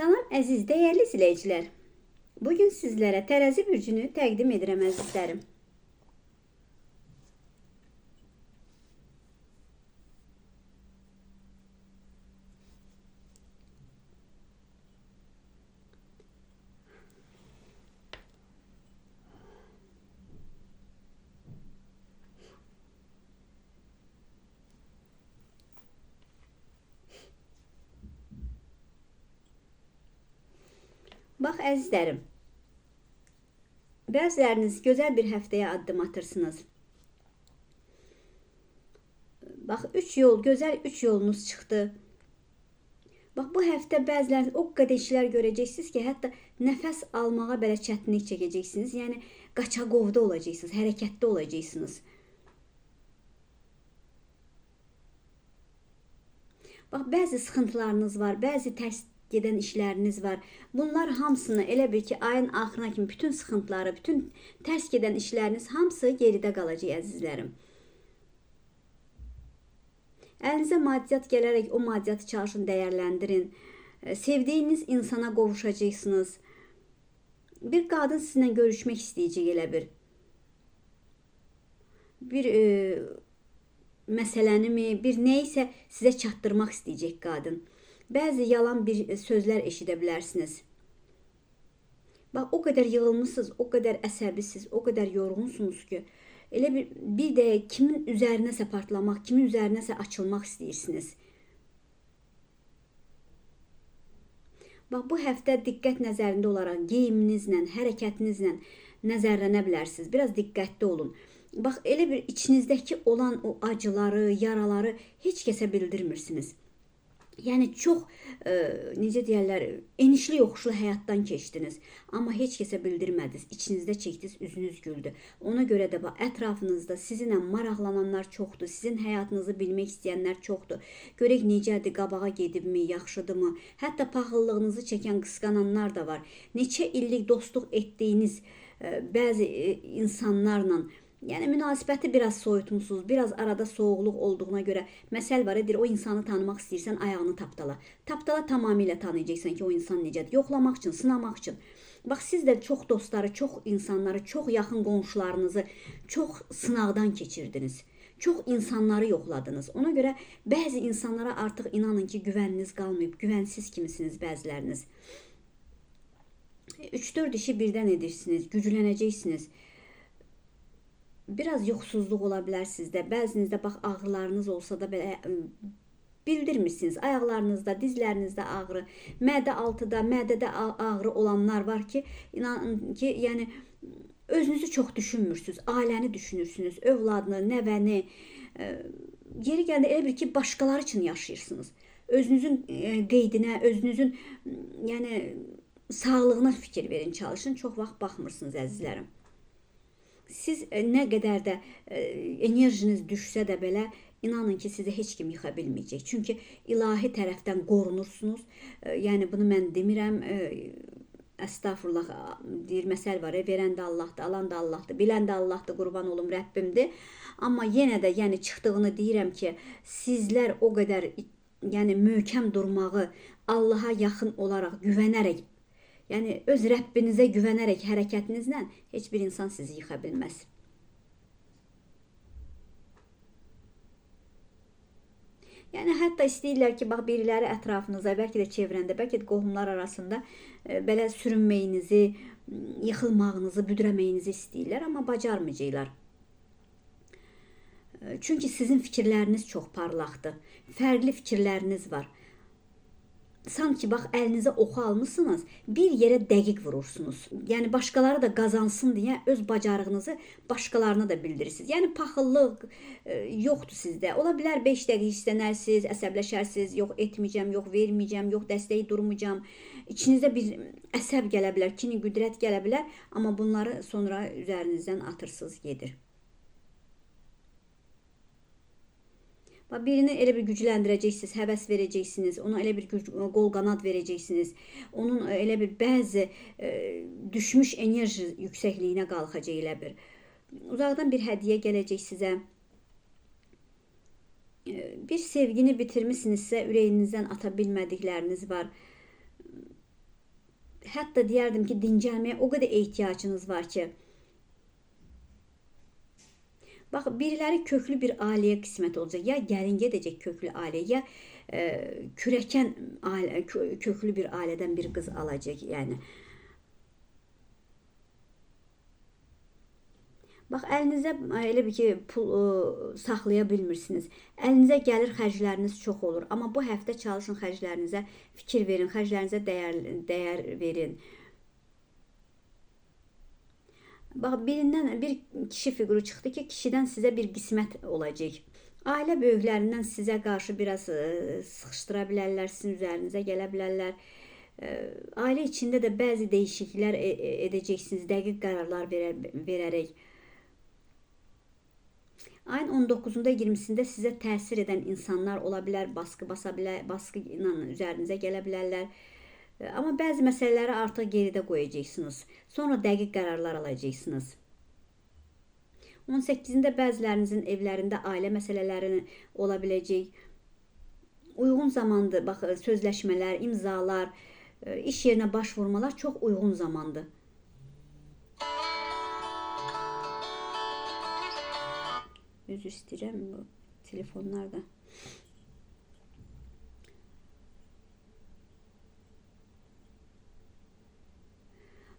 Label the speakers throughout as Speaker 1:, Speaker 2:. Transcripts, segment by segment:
Speaker 1: Salam əziz, dəyərli izləyicilər. Bu gün sizlərə tərəzi bürcünü təqdim edirəm əzizlərim. Bax əzizlərim. Bəziləriniz gözəl bir həftəyə addım atırsınız. Bax 3 yol, gözəl 3 yolunuz çıxdı. Bax bu həftə bəziləriniz o qədər işlər görəcəksiniz ki, hətta nəfəs almağa belə çətinlik çəkəcəksiniz. Yəni qaçaqovda olacaqsınız, hərəkətdə olacaqsınız. Bax bəzi sıxıntılarınız var, bəzi tərs gedən işləriniz var. Bunlar hamısını elə bil ki, ayın axırına kimi bütün sıxıntıları, bütün tərs gedən işləriniz hamısı geridə qalacaq əzizlərim. Əlinizə maddiyyat gələrək o maddiyyatı çalışın dəyərləndirin. E, Sevdiyiniz insana qovuşacaqsınız. Bir qadın sizinlə görüşmək istəyəcək elə bir. Bir e, məsələni mi, bir nə isə sizə çatdırmaq istəyəcək qadın. Bəzi yalan bir sözlər eşidə bilərsiniz. Bax o qədər yığılmısınız, o qədər əsəbisiz, o qədər yorğunsunuz ki, elə bir bir də kimin üzərinəsə partlamaq, kimin üzərinəsə açılmaq istəyirsiniz. Bax bu həftə diqqət nəzərində olaraq geyiminizlə, hərəkətinizlə nəzərlənə bilərsiniz. Biraz diqqətli olun. Bax elə bir içinizdəki olan o acıları, yaraları heç kəsə bildirmirsiniz. Yəni çox e, necə deyirlər, enişli yoxuşlu həyatdan keçdiniz, amma heç kəsə bildirmədiniz. İçinizdə çəkdiniz, üzünüz güldü. Ona görə də bax ətrafınızda sizinlə maraqlananlar çoxdur, sizin həyatınızı bilmək istəyənlər çoxdur. Görək necədir, qabağa gedibmi, yaxşıdırmı? Hətta paxıllığınızı çəkən, qısqananlar da var. Neçə illik dostluq etdiyiniz e, bəzi e, insanlarla Yəni münasibəti biraz soyutmusunuz, biraz arada soğuqluq olduğuna görə məsəl var, edir o insanı tanımaq istəyirsən, ayağını tapdala. Tapdala tamamilə tanıyacaqsan ki, o insan necədir. Yoxlamaq üçün, sınamaq üçün. Bax siz də çox dostları, çox insanları, çox yaxın qonşularınızı çox sınaqdan keçirdiniz. Çox insanları yoxladınız. Ona görə bəzi insanlara artıq inanın ki, güvəniniz qalmayıb, güvənsiz kimisiniz bəziləriniz. 3-4 işi birdən edirsiniz, güclənəcəksiniz biraz yoxsuzluq ola bilər sizdə. Bəzinizdə bax ağrılarınız olsa da belə bildirmirsiniz. Ayaqlarınızda, dizlərinizdə ağrı, mədə altıda, mədədə ağrı olanlar var ki, inanın ki, yəni özünüzü çox düşünmürsüz, ailəni düşünürsünüz, övladını, nəvəni. Yeri gəldi elə bir ki, başqaları üçün yaşayırsınız. Özünüzün qeydinə, özünüzün yəni sağlığına fikir verin, çalışın. Çox vaxt baxmırsınız əzizlərim siz e, nə qədər də e, enerjiniz düşsə də belə inanın ki, sizi heç kim yıxa bilməyəcək. Çünki ilahi tərəfdən qorunursunuz. E, yəni bunu mən demirəm. Əstəğfurullah deyir məsəl var. Verən də Allahdır, alan da Allahdır, bilən də Allahdır, qurban olum Rəbbimdir. Amma yenə də yəni çıxdığını deyirəm ki, sizlər o qədər yəni möhkəm durmağı, Allaha yaxın olaraq, güvənərək Yəni öz Rəbbinizə güvənərək hərəkətinizlə heç bir insan sizi yıxa bilməz. Yəni hətta istəyirlər ki, bax biriləri ətrafınıza, bəlkə də çevrəndə, bəlkə də qohumlar arasında e, belə sürünməyinizi, yıxılmağınızı, büdrəməyinizi istəyirlər, amma bacarmayacaqlar. E, çünki sizin fikirləriniz çox parlaqdır. Fərqli fikirləriniz var sanki bax əlinizə oxu almısınız, bir yerə dəqiq vurursunuz. Yəni başqaları da qazansın deyə öz bacarığınızı başqalarına da bildirirsiniz. Yəni paxıllıq e, yoxdur sizdə. Ola bilər 5 dəqiqə istənərsiz, əsəbləşərsiniz, yox etməyəcəm, yox verməyəcəm, yox dəstəyi durmayacam. İçinizdə bir əsəb gələ bilər, kini qüdrət gələ bilər, amma bunları sonra üzərinizdən atırsınız, gedir. Birini elə bir gücləndirəcəksiniz, həvəs verəcəksiniz, ona elə bir güc, qol qanad verəcəksiniz. Onun e, elə bir bəzi e, düşmüş enerji yüksəkliyinə qalxacaq elə bir. Uzaqdan bir hədiyyə gələcək sizə. E, bir sevgini bitirmisinizsə, ürəyinizdən ata bilmədikləriniz var. hətta deyərdim ki, dincəlməyə o qədər ehtiyacınız var ki, Bax, biriləri köklü bir ailəyə qismət olacaq. Ya gəlin gedəcək köklü ailəyə, ya e, kürəkən ailə, kö- köklü bir ailədən bir qız alacaq, yəni. Bax, əlinizə ə, elə bir ki, pul ə, saxlaya bilmirsiniz. Əlinizə gəlir, xərcləriniz çox olur. Amma bu həftə çalışın xərclərinizə fikir verin, xərclərinizə dəyər dəyər verin. Bax, birindən bir kişi fiquru çıxdı ki, kişidən sizə bir qismət olacaq. Ailə böyüklərindən sizə qarşı biraz ə, sıxışdıra bilərlər, sizin üzərinizə gələ bilərlər. Ə, Ailə içində də bəzi dəyişikliklər e- e- edəcəksiniz, dəqiq qərarlar verə, verərək. Ayın 19-unda 20-sində sizə təsir edən insanlar ola bilər, baskı basa bilər, baskı ilə üzərinizə gələ bilərlər. E, Amma bəzi məsələləri artıq geridə qoyacaqsınız. Sonra dəqiq qərarlar alacaqsınız. 18-də bəzilərinizin evlərində ailə məsələləri ola biləcək. Uyğun zamandır. Bax, sözləşmələr, imzalar, e, iş yerinə baş vurmalar çox uyğun zamandır. Üzr istəyirəm bu telefonlarda.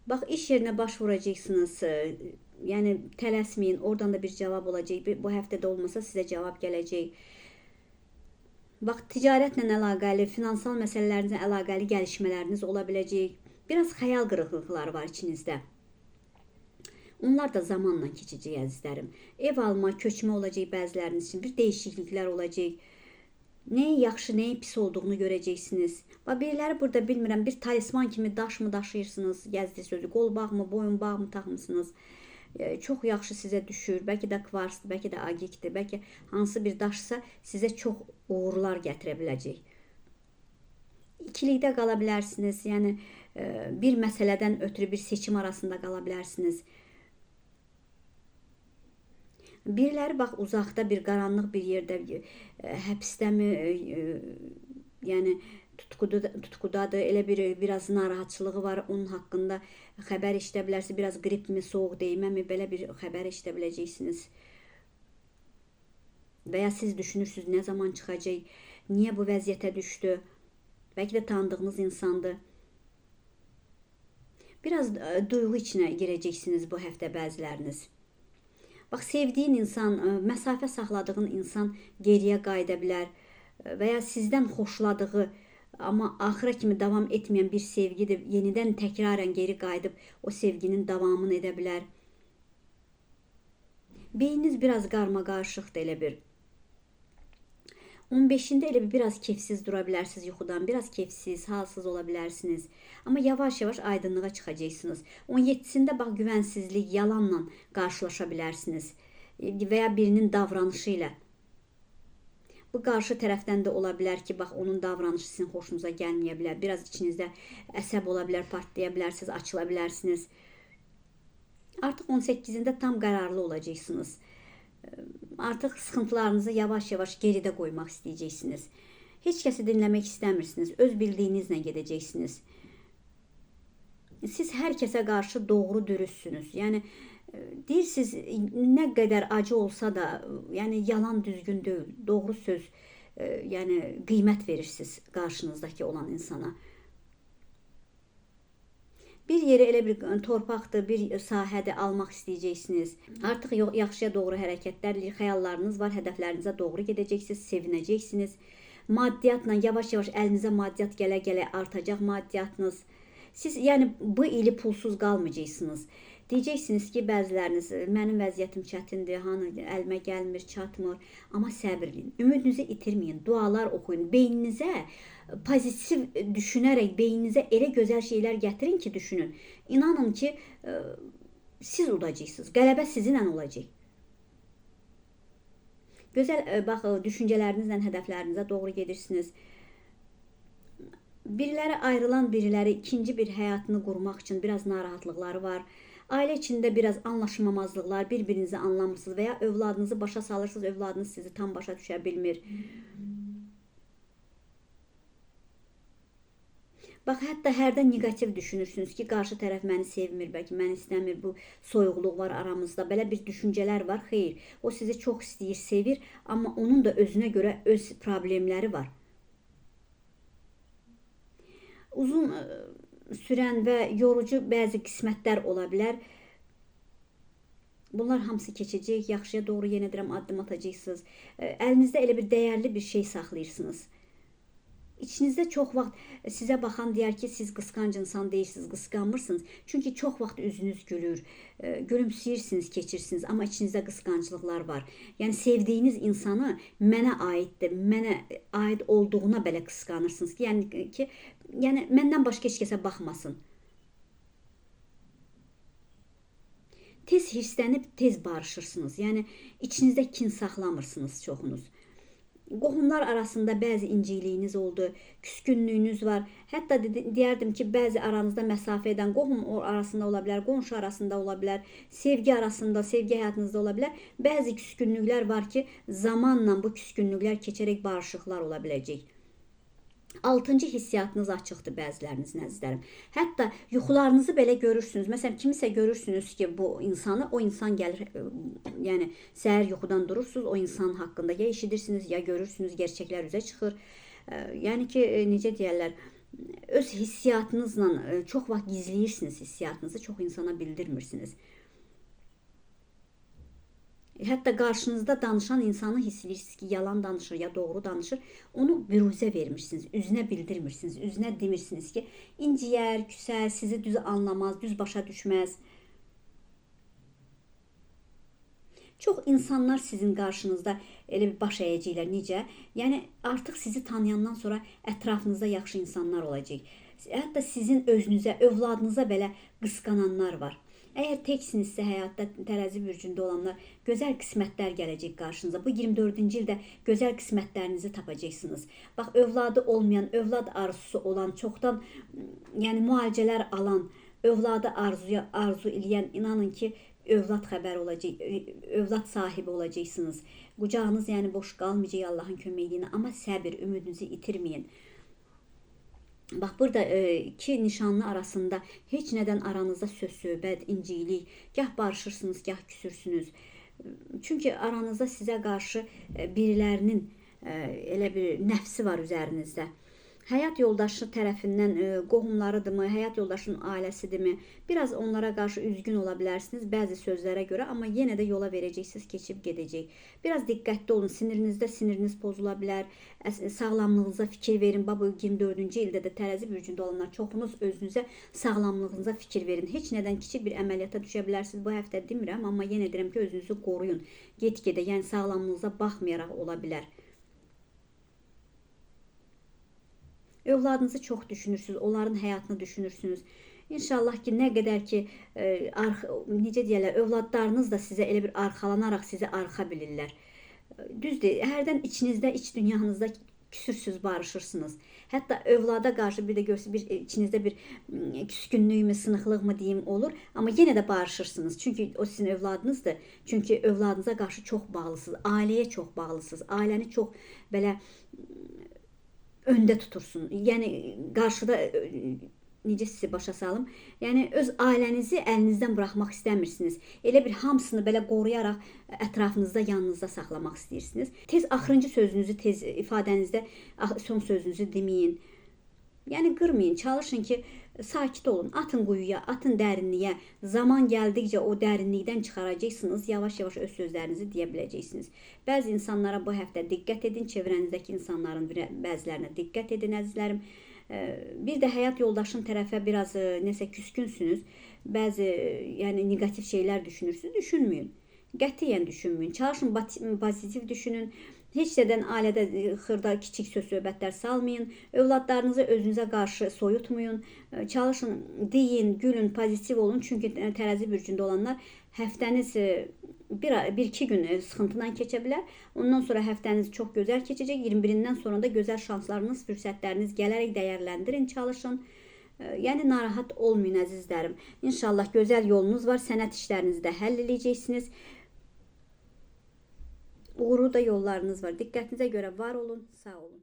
Speaker 1: Bax iş yerinə baş vuracaqsınız. e, Yəni tələsməyin. Oradan da bir cavab olacaq. Bu həftə də olmasa sizə cavab gələcək. Bax ticarətlə əlaqəli, finansal məsələlərinizlə əlaqəli gəlişmələriniz ola biləcək. Biraz xəyal qırıqlıqları var içinizdə. Onlar da zamanla keçəcək əzizlərim. Ev alma, köçmə olacaq bəziləriniz üçün. Bir dəyişikliklər olacaq. Nəyin yaxşı, nəyin pis olduğunu görəcəksiniz. Bax biriləri burada bilmirəm, bir talisman kimi daş mı daşıyırsınız, gəzdi sözü, qolbaq mı, boyunbaq mı taxmısınız. E, Çox yaxşı sizə düşür. Bəlkə də kvarsdır, bəlkə də agikdir, bəlkə hansı bir daşsa sizə çox uğurlar gətirə biləcək. İkilikdə qala bilərsiniz. Yəni e, bir məsələdən ötürü bir seçim arasında qala bilərsiniz. Biriləri bax uzaqda bir qaranlıq bir yerdə e, həbsdəmi, e, e, yəni tutquda tutqudadır. Elə bir biraz narahatçılığı var. Onun haqqında xəbər eşidə bilərsiniz. Biraz qripmi, soyuq deyməmi belə bir xəbər eşidə biləcəksiniz. Və ya siz düşünürsüz nə zaman çıxacaq? Niyə bu vəziyyətə düşdü? Bəlkə də tanıdığınız insandır. Biraz e, duyğu içinə girəcəksiniz bu həftə bəziləriniz. Bax sevdiyin insan, ə, məsafə saxladığın insan geriyə qayıda bilər ə, və ya sizdən xoşladığı amma axıra kimi davam etməyən bir sevgidir. Yenidən təkrarən geri qayıdıb o sevginin davamını edə bilər. Beyniniz biraz qarma-qarışıqdır elə bir. 15-ində elə bir biraz kefsiz dura bilərsiniz yuxudan, biraz kefsiz, halsız ola bilərsiniz. Amma yavaş-yavaş aydınlığa çıxacaqsınız. 17-sində bax güvənsizlik, yalanla qarşılaşa bilərsiniz E, və ya birinin davranışı ilə. Bu qarşı tərəfdən də ola bilər ki, bax onun davranışı sizin xoşunuza gəlməyə bilər. Biraz içinizdə əsəb ola bilər, partlaya bilərsiniz, açıla bilərsiniz. Artıq 18-ində tam qərarlı olacaqsınız. Artıq sıxıntılarınızı yavaş-yavaş geridə qoymaq istəyəcəksiniz. Heç kəsi dinləmək istəmirsiniz. Öz bildiyinizlə gedəcəksiniz. Siz hər kəsə qarşı doğru dürüstsünüz. Yəni e, deyirsiniz nə qədər acı olsa da, yəni yalan düzgün deyil. Doğru söz, e, yəni qiymət verirsiniz qarşınızdakı olan insana. Bir yeri elə bir torpaqdır, bir sahədə almaq istəyəcəksiniz. Artıq yaxşıya doğru hərəkətlər, xəyallarınız var, hədəflərinizə doğru gedəcəksiniz, sevinəcəksiniz. Maddiyyatla yavaş-yavaş əlinizə maddiyyat gələ-gələ artacaq maddiyyatınız. Siz yəni bu ili pulsuz qalmayacaqsınız. Deyəcəksiniz ki, bəziləriniz mənim vəziyyətim çətindir, hanı əlimə gəlmir, çatmır, amma səbr edin. Ümidinizi itirməyin, dualar oxuyun. Beyninizə pozitiv düşünərək beyninizə elə gözəl şeylər gətirin ki, düşünün. İnanın ki, ə, siz udacaqsınız. Qələbə sizinlə olacaq. Gözəl ə, bax ə, düşüncələrinizlə hədəflərinizə doğru gedirsiniz. Biriləri ayrılan biriləri ikinci bir həyatını qurmaq üçün biraz narahatlıqları var. Ailə içində biraz anlaşmamazlıqlar, bir-birinizi anlamırsınız və ya övladınızı başa salırsınız, övladınız sizi tam başa düşə bilmir. Bax, hətta hərdən neqativ düşünürsünüz ki, qarşı tərəf məni sevmir, bəlkə məni istəmir, bu soyuqluq var aramızda. Belə bir düşüncələr var. Xeyr, o sizi çox istəyir, sevir, amma onun da özünə görə öz problemləri var. Uzun sürən və yorucu bəzi qismətlər ola bilər. Bunlar hamısı keçəcək. Yaxşıya doğru yenə deyirəm addım atacaqsınız. Əlinizdə elə bir dəyərli bir şey saxlayırsınız. İçinizdə çox vaxt sizə baxan deyər ki, siz qısqanc insan deyilsiniz, qısqanmırsınız. Çünki çox vaxt üzünüz gülür, ə, gülümsəyirsiniz, keçirsiniz, amma içinizdə qısqanclıqlar var. Yəni sevdiyiniz insanı mənə aiddir, mənə aid olduğuna belə qısqanırsınız ki, yəni ki, yəni məndən başqa heç kəsə baxmasın. Tez hirslənib tez barışırsınız. Yəni içinizdə kin saxlamırsınız çoxunuz. Qohumlar arasında bəzi inciliyiniz oldu, küskünlüyünüz var. Hətta deyərdim ki, bəzi aranızda məsafə edən qohum arasında ola bilər, qonşu arasında ola bilər, sevgi arasında, sevgi həyatınızda ola bilər. Bəzi küskünlüklər var ki, zamanla bu küskünlüklər keçərək barışıqlar ola biləcək. Altıncı hissiyatınız açıqdır bəzilərinizin əzizlərim. Hətta yuxularınızı belə görürsünüz. Məsələn, kimisə görürsünüz ki, bu insanı, o insan gəlir, ə, yəni səhər yuxudan durursunuz, o insan haqqında ya eşidirsiniz, ya görürsünüz, gerçəklər üzə çıxır. Ə, Yəni ki, ə, necə deyirlər, öz hissiyatınızla çox vaxt gizləyirsiniz hissiyatınızı, çox insana bildirmirsiniz. Hətta qarşınızda danışan insanı hiss edirsiniz ki, yalan danışır ya doğru danışır. Onu büruzə vermirsiniz, üzünə bildirmirsiniz, üzünə demirsiniz ki, inciyər, küsər, sizi düz anlamaz, düz başa düşməz. Çox insanlar sizin qarşınızda elə bir baş əyəcəklər. Necə? Yəni artıq sizi tanıyandan sonra ətrafınızda yaxşı insanlar olacaq. Hətta sizin özünüzə, övladınıza belə qısqananlar var. Əgər təksinizsə həyatda tərəzi bürcündə olanlar gözəl qismətlər gələcək qarşınıza. Bu 24-cü ildə gözəl qismətlərinizi tapacaqsınız. Bax, övladı olmayan, övlad arzusu olan, çoxdan yəni müalicələr alan, övladı arzuya arzu eləyən inanın ki, övlad xəbər olacaq, övlad sahibi olacaqsınız. Qucağınız yəni boş qalmayacaq Allahın köməyi ilə, amma səbir, ümidinizi itirməyin. Bax burada e, iki nişanlı arasında heç nədən aranızda söz söhbət, incilik, gah barışırsınız, gah küsürsünüz. Çünki aranızda sizə qarşı e, birilərinin e, elə bir nəfsi var üzərinizdə. Həyat yoldaşı tərəfindən e, qohumlarıdırmı, həyat yoldaşının ailəsidimi, biraz onlara qarşı üzgün ola bilərsiniz bəzi sözlərə görə, amma yenə də yola verəcəksiniz, keçib gedəcək. Biraz diqqətli olun, sinirinizdə siniriniz pozula bilər, əs- sağlamlığınıza fikir verin. Bax bu 24-cü ildə də tərəzi bürcündə olanlar çoxunuz özünüzə sağlamlığınıza fikir verin. Heç nədən kiçik bir əməliyyata düşə bilərsiniz. Bu həftə demirəm, amma yenə deyirəm ki, özünüzü qoruyun. Get-gedə, yəni sağlamlığınıza baxmayaraq ola bilər. Övladınızı çox düşünürsünüz, onların həyatını düşünürsünüz. İnşallah ki, nə qədər ki, e, arx necə deyirlər, övladlarınız da sizə elə bir arxalanaraq sizi arxa bilirlər. Düzdür, hərdən içinizdə, iç dünyanızda küsürsüz, barışırsınız. Hətta övlada qarşı bir də görsə bir içinizdə bir küskünlükmü, sınıqlıqmı deyim olur, amma yenə də barışırsınız. Çünki o sizin övladınızdır. Çünki övladınıza qarşı çox bağlısınız, ailəyə çox bağlısınız. Ailəni çox belə öndə tutursun. Yəni qarşıda ə, necə sizi başa salım? Yəni öz ailənizi əlinizdən buraxmaq istəmirsiniz. Elə bir hamısını belə qoruyaraq ətrafınızda, yanınızda saxlamaq istəyirsiniz. Tez axırıncı sözünüzü tez ifadənizdə ax- son sözünüzü deməyin. Yəni qırmayın, çalışın ki, sakit olun. Atın quyuya, atın dərinliyə. Zaman gəldikcə o dərinlikdən çıxaracaqsınız. Yavaş-yavaş öz sözlərinizi deyə biləcəksiniz. Bəzi insanlara bu həftə diqqət edin, çevrənizdəki insanların bəzilərinə diqqət edin əzizlərim. Bir də həyat yoldaşın tərəfə biraz nəsə küskünsünüz. Bəzi yəni neqativ şeylər düşünürsünüz, düşünməyin. Qətiyyən düşünməyin. Çalışın pozitiv düşünün. Heç nədən ailədə e, xırda kiçik söz söhbətlər salmayın. Övladlarınızı özünüzə qarşı soyutmayın. E, Çalışın, deyin, gülün, pozitiv olun. Çünki e, tərəzi bürcündə olanlar həftəniz bir, bir iki gün sıxıntıdan keçə bilər. Ondan sonra həftəniz çox gözəl keçəcək. 21-dən sonra da gözəl şanslarınız, fürsətləriniz gələrək dəyərləndirin, çalışın. Yəni narahat olmayın əzizlərim. İnşallah gözəl yolunuz var. Sənət işlərinizi də həll edəcəksiniz. Uğurlu da yollarınız var. Diqqətinizə görə var olun, sağ olun.